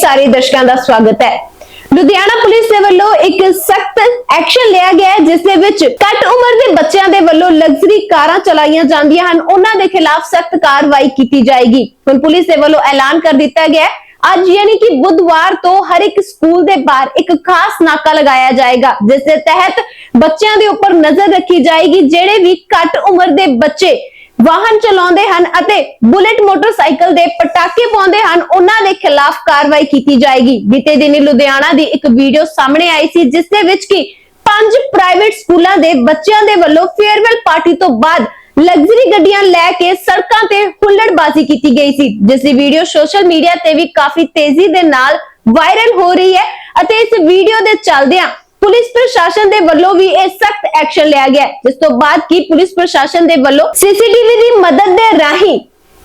ਸਾਰੇ ਦਰਸ਼ਕਾਂ ਦਾ ਸਵਾਗਤ ਹੈ। ਲੁਧਿਆਣਾ ਪੁਲਿਸ ਦੇ ਵੱਲੋਂ ਇੱਕ ਸਖਤ ਐਕਸ਼ਨ ਲਿਆ ਗਿਆ ਹੈ, ਜਿਸ ਦੇ ਵਿੱਚ ਘੱਟ ਉਮਰ ਦੇ ਬੱਚਿਆਂ ਦੇ ਵੱਲੋਂ ਲਗਜ਼ਰੀ ਕਾਰਾਂ ਚਲਾਈਆਂ ਜਾਂਦੀਆਂ ਹਨ। ਉਹਨਾਂ ਦੇ ਖਿਲਾਫ ਸਖਤ ਕਾਰਵਾਈ ਕੀਤੀ ਜਾਏਗੀ। ਹੁਣ ਪੁਲਿਸ ਦੇ ਵੱਲੋਂ ਐਲਾਨ ਕਰ ਦਿੱਤਾ ਗਿਆ ਹੈ। ਅੱਜ ਯਾਨੀ ਕਿ ਬੁੱਧਵਾਰ ਤੋਂ ਹਰ ਇੱਕ ਸਕੂਲ ਦੇ ਬਾਹਰ ਇੱਕ ਖਾਸ ਨਾਕਾ ਲਗਾਇਆ ਜਾਏਗਾ, ਜਿਸ ਦੇ ਤਹਿਤ ਬੱਚਿਆਂ ਦੇ ਉੱਪਰ ਨਜ਼ਰ ਰੱਖੀ ਜਾਏਗੀ, ਜਿਹੜੇ ਵੀ ਘੱਟ ਉਮਰ ਦੇ ਬੱਚੇ ਵਾਹਨ ਚਲਾਉਂਦੇ ਹਨ ਅਤੇ ਬੁਲੇਟ ਮੋਟਰਸਾਈਕਲ ਦੇ ਪਟਾਕੇ ਪਾਉਂਦੇ ਹਨ, ਉਹਨਾਂ ਦੇ ਖਿਲਾਫ ਕਾਰਵਾਈ ਕੀਤੀ ਜਾਏਗੀ। ਬੀਤੇ ਦਿਨੀ ਲੁਧਿਆਣਾ ਦੀ ਇੱਕ ਵੀਡੀਓ ਸਾਹਮਣੇ ਆਈ ਸੀ, ਜਿਸ ਦੇ ਵਿੱਚ ਕਿ ਪੰਜ ਪ੍ਰਾਈਵੇਟ ਸਕੂਲਾਂ ਦੇ ਬੱਚਿਆਂ ਦੇ ਵੱਲੋਂ ਫੇਅਰਵੈਲ ਪਾਰਟੀ ਤੋਂ ਬਾਅਦ ਲਗਜ਼ਰੀ ਗੱਡੀਆਂ ਲੈ ਕੇ ਸੜਕਾਂ ਤੇ ਹੁੱਲੜਬਾਜ਼ੀ ਕੀਤੀ ਗਈ ਸੀ, ਜਿਸ ਦੀ ਵੀਡੀਓ ਸੋਸ਼ਲ ਮੀਡੀਆ ਤੇ ਵੀ ਕਾਫੀ ਤੇਜ਼ੀ ਦੇ ਨਾਲ ਵਾਇਰਲ ਹੋ ਰਹੀ ਹੈ ਅਤੇ ਇਸ ਵੀਡੀਓ ਦੇ ਚੱਲਦਿਆਂ ਪੁਲਿਸ ਪ੍ਰਸ਼ਾਸਨ ਦੇ ਵੱਲੋਂ ਵੀ ਇਹ ਸਖਤ ਐਕਸ਼ਨ ਲਿਆ ਗਿਆ ਜਿਸ ਤੋਂ ਬਾਅਦ ਕੀ ਪੁਲਿਸ ਪ੍ਰਸ਼ਾਸਨ ਦੇ ਵੱਲੋਂ ਸੀਸੀਟੀਵੀ ਦੀ ਮਦਦ ਦੇ ਰਾਹੀਂ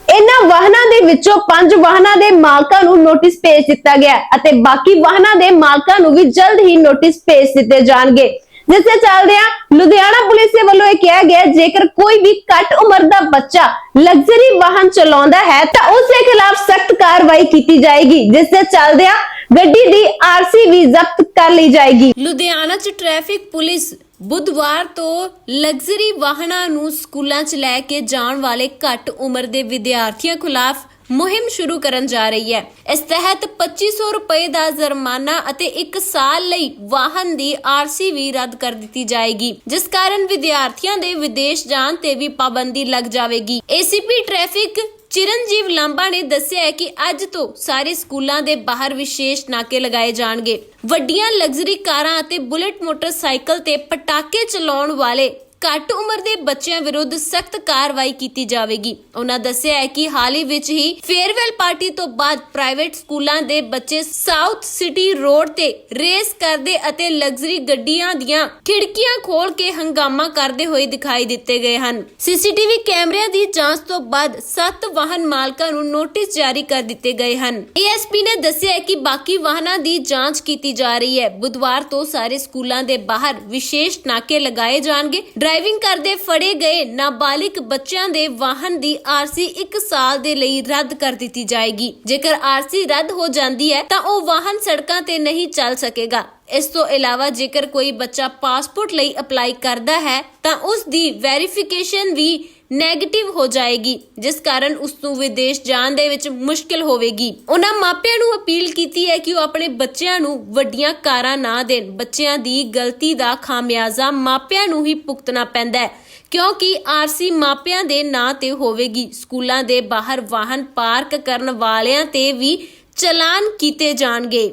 ਇਹਨਾਂ ਵਾਹਨਾਂ ਦੇ ਵਿੱਚੋਂ ਪੰਜ ਵਾਹਨਾਂ ਦੇ ਮਾਲਕਾਂ ਨੂੰ ਨੋਟਿਸ ਭੇਜ ਦਿੱਤਾ ਗਿਆ ਅਤੇ ਬਾਕੀ ਵਾਹਨਾਂ ਦੇ ਮਾਲਕਾਂ ਨੂੰ ਵੀ ਜਲਦ ਹੀ ਨੋਟਿਸ ਭੇਜ ਦਿੱਤੇ ਜਾਣਗੇ। ਜਿਸ ਦੇ ਚੱਲਦਿਆਂ ਲੁਧਿਆਣਾ ਪੁਲਿਸ ਦੇ ਵੱਲੋਂ ਇਹ ਕਿਹਾ ਗਿਆ ਜੇਕਰ ਕੋਈ ਵੀ ਘੱਟ ਉਮਰ ਦਾ ਬੱਚਾ ਲਗਜ਼ਰੀ ਵਾਹਨ ਚਲਾਉਂਦਾ ਹੈ, ਤਾਂ ਉਸ ਦੇ ਖਿਲਾਫ ਸਖਤ ਕਾਰਵਾਈ ਕੀਤੀ ਜਾਏਗੀ। ਜਿਸ ਦੇ ਚੱਲਦਿਆਂ ਗੱਡੀ ਦੀ ਆਰਸੀ ਵੀ ਜ਼ਬਤ ਕਰ ਲਈ ਜਾਏਗੀ। ਲੁਧਿਆਣਾ 'ਚ ਟ੍ਰੈਫਿਕ ਪੁਲਿਸ ਬੁੱਧਵਾਰ ਤੋਂ ਲਗਜ਼ਰੀ ਵਾਹਨਾਂ ਨੂੰ ਸਕੂਲਾਂ 'ਚ ਲੈ ਕੇ ਜਾਣ ਵਾਲੇ ਘੱਟ ਉਮਰ ਦੇ ਵਿਦਿਆਰਥੀਆਂ ਖਿਲਾਫ ਮੁਹਿੰਮ ਸ਼ੁਰੂ ਕਰਨ ਜਾ ਰਹੀ ਹੈ। ਇਸ ਤਹਿਤ 2500 ਰੁਪਏ ਦਾ ਜੁਰਮਾਨਾ ਅਤੇ 1 ਸਾਲ ਲਈ ਵਾਹਨ ਦੀ ਆਰਸੀ ਵੀ ਰੱਦ ਕਰ ਦਿੱਤੀ ਜਾਏਗੀ, ਜਿਸ ਕਾਰਨ ਵਿਦਿਆਰਥੀਆਂ ਦੇ ਵਿਦੇਸ਼ ਜਾਣ ਤੇ ਵੀ ਪਾਬੰਦੀ ਲੱਗ ਜਾਵੇਗੀ। ਏਸੀਪੀ ਟ੍ਰੈਫਿਕ ਚਿਰਨਜੀਵ ਲਾਂਬਾ ਨੇ ਦੱਸਿਆ ਹੈ ਕਿ ਅੱਜ ਤੋਂ ਸਾਰੇ ਸਕੂਲਾਂ ਦੇ ਬਾਹਰ ਵਿਸ਼ੇਸ਼ ਨਾਕੇ ਲਗਾਏ ਜਾਣਗੇ। ਵੱਡੀਆਂ ਲਗਜ਼ਰੀ ਕਾਰਾਂ ਅਤੇ ਬੁਲਟ ਮੋਟਰਸਾਈਕਲ ਤੇ ਪਟਾਕੇ ਚਲਾਉਣ ਵਾਲੇ ਘੱਟ ਉਮਰ ਦੇ ਬੱਚਿਆਂ ਵਿਰੁੱਧ ਸਖਤ ਕਾਰਵਾਈ ਕੀਤੀ ਜਾਵੇਗੀ। ਉਹਨਾਂ ਦੱਸਿਆ ਹੈ ਕਿ ਹਾਲ ਹੀ ਵਿੱਚ ਹੀ ਫੇਅਰਵੈਲ ਪਾਰਟੀ ਤੋਂ ਬਾਅਦ ਪ੍ਰਾਈਵੇਟ ਸਕੂਲਾਂ ਦੇ ਬੱਚੇ ਸਾਊਥ ਸਿਟੀ ਰੋਡ ਤੇ ਰੇਸ ਕਰਦੇ ਅਤੇ ਲਗਜ਼ਰੀ ਗੱਡੀਆਂ ਦੀਆਂ ਖਿੜਕੀਆਂ ਖੋਲ ਕੇ ਹੰਗਾਮਾ ਕਰਦੇ ਹੋਏ ਦਿਖਾਈ ਦਿੱਤੇ ਗਏ ਹਨ। ਸੀਸੀਟੀਵੀ ਕੈਮਰਿਆਂ ਦੀ ਜਾਂਚ ਤੋਂ ਬਾਅਦ ਸੱਤ ਵਾਹਨ ਮਾਲਕਾਂ ਨੂੰ ਨੋਟਿਸ ਜਾਰੀ ਕਰ ਦਿੱਤੇ ਗਏ ਹਨ। ਏਐਸਪੀ ਨੇ ਦੱਸਿਆ ਹੈ ਕਿ ਬਾਕੀ ਵਾਹਨਾਂ ਦੀ ਜਾਂਚ ਕੀਤੀ ਜਾ ਰਹੀ ਹੈ। ਬੁੱਧਵਾਰ ਤੋਂ ਸਾਰੇ ਸਕੂਲਾਂ ਦੇ ਬਾਹਰ ਵਿਸ਼ੇਸ਼ ਨਾਕੇ ਲਗਾਏ ਜਾਣਗੇ। ਡਰਾਈਵਿੰਗ ਕਰਦੇ ਫੜੇ ਗਏ ਨਾਬਾਲਿਗ ਬੱਚਿਆਂ ਦੇ ਵਾਹਨ ਦੀ ਆਰਸੀ 1 ਸਾਲ ਦੇ ਲਈ ਰੱਦ ਕਰ ਦਿੱਤੀ ਜਾਏਗੀ। ਜੇਕਰ ਆਰਸੀ ਰੱਦ ਹੋ ਜਾਂਦੀ ਹੈ, ਤਾਂ ਉਹ ਵਾਹਨ ਸੜਕਾਂ ਤੇ ਨਹੀਂ ਚੱਲ ਸਕੇਗਾ। ਇਸ ਤੋਂ ਇਲਾਵਾ ਜੇਕਰ ਕੋਈ ਬੱਚਾ ਪਾਸਪੋਰਟ ਲਈ ਅਪਲਾਈ ਕਰਦਾ ਹੈ, ਤਾਂ ਉਸ ਦੀ ਵੈਰੀਫਿਕੇਸ਼ਨ ਵੀ ਨੈਗੇਟਿਵ ਹੋ ਜਾਏਗੀ, ਜਿਸ ਕਾਰਨ ਉਸ ਨੂੰ ਵਿਦੇਸ਼ ਜਾਣ ਦੇ ਵਿੱਚ ਮੁਸ਼ਕਲ ਹੋਵੇਗੀ। ਉਹਨਾਂ ਮਾਪਿਆਂ ਨੂੰ ਅਪੀਲ ਕੀਤੀ ਹੈ ਕਿ ਉਹ ਆਪਣੇ ਬੱਚਿਆਂ ਨੂੰ ਵੱਡੀਆਂ ਕਾਰਾਂ ਨਾ ਦੇਣ। ਬੱਚਿਆਂ ਦੀ ਗਲਤੀ ਦਾ ਖਾਮਿਆਜ਼ਾ ਮਾਪਿਆਂ ਨੂੰ ਹੀ ਭੁਗਤਣਾ ਪੈਂਦਾ ਹੈ, ਕਿਉਂਕਿ ਆਰਸੀ ਮਾਪਿਆਂ ਦੇ ਨਾਂ ਤੇ ਹੋਵੇਗੀ। ਸਕੂਲਾਂ ਦੇ ਬਾਹਰ ਵਾਹਨ ਪਾਰਕ ਕਰਨ ਵਾਲਿਆਂ ਤੇ ਵੀ ਚਲਾਨ ਕੀਤੇ ਜਾਣਗੇ।